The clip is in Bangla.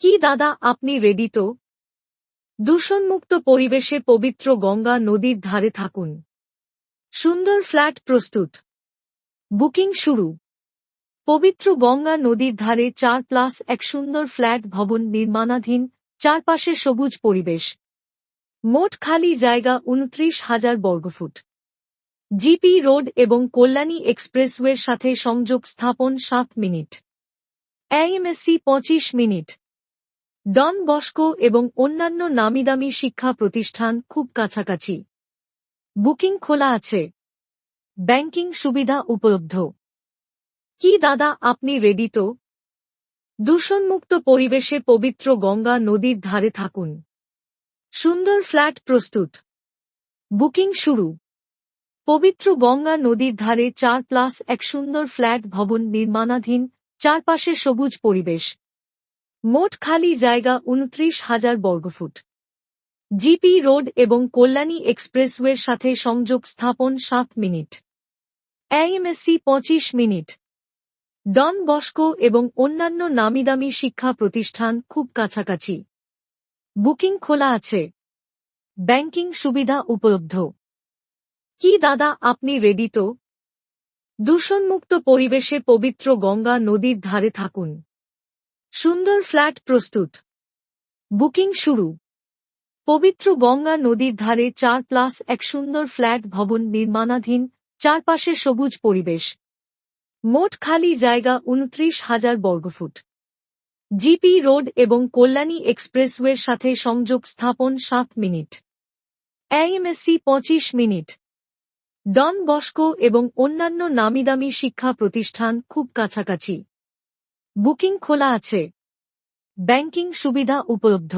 কি দাদা, আপনি রেডি তো? দূষণমুক্ত পরিবেশে পবিত্র গঙ্গা নদীর ধারে থাকুন। সুন্দর ফ্ল্যাট প্রস্তুত। বুকিং শুরু। পবিত্র গঙ্গা নদীর ধারে চার প্লাস এক সুন্দর ফ্ল্যাট ভবন নির্মাণাধীন, চারপাশে সবুজ পরিবেশ। মোট খালি জায়গা উনত্রিশ হাজার বর্গফুট। জিপি রোড এবং কল্যাণী এক্সপ্রেসওয়ের সাথে সংযোগ স্থাপন সাত মিনিট। এএমএসসি পঁচিশ মিনিট। ডন বস্কো এবং অন্যান্য নামিদামি শিক্ষা প্রতিষ্ঠান খুব কাছাকাছি। বুকিং খোলা আছে। ব্যাংকিং সুবিধা উপলব্ধ। কি দাদা, আপনি রেডি তো? দূষণমুক্ত পরিবেশে পবিত্র গঙ্গা নদীর ধারে থাকুন। সুন্দর ফ্ল্যাট প্রস্তুত। বুকিং শুরু। পবিত্র গঙ্গা নদীর ধারে চার প্লাস এক সুন্দর ফ্ল্যাট ভবন নির্মাণাধীন, চারপাশে সবুজ পরিবেশ। মোট খালি জায়গা উনত্রিশ হাজার বর্গফুট। জিপি রোড এবং কল্যাণী এক্সপ্রেসওয়ের সাথে সংযোগ স্থাপন সাত মিনিট। এএমএসসি পঁচিশ মিনিট। ডন বস্কো এবং অন্যান্য নামিদামি শিক্ষা প্রতিষ্ঠান খুব কাছাকাছি। বুকিং খোলা আছে। ব্যাংকিং সুবিধা উপলব্ধ। কি দাদা, আপনি রেডি তো? দূষণমুক্ত পরিবেশে পবিত্র গঙ্গা নদীর ধারে থাকুন। সুন্দর ফ্ল্যাট প্রস্তুত। বুকিং শুরু। পবিত্র গঙ্গা নদীর ধারে চার প্লাস এক সুন্দর ফ্ল্যাট ভবন নির্মাণাধীন, চারপাশে সবুজ পরিবেশ। মোট খালি জায়গা উনত্রিশ হাজার বর্গফুট। জিপি রোড এবং কল্যাণী এক্সপ্রেসওয়ের সাথে সংযোগ স্থাপন সাত মিনিট। এএমএসসি পঁচিশ মিনিট। ডন বস্কো এবং অন্যান্য নামিদামি শিক্ষা প্রতিষ্ঠান খুব কাছাকাছি। বুকিং খোলা আছে। ব্যাংকিং সুবিধা উপলব্ধ।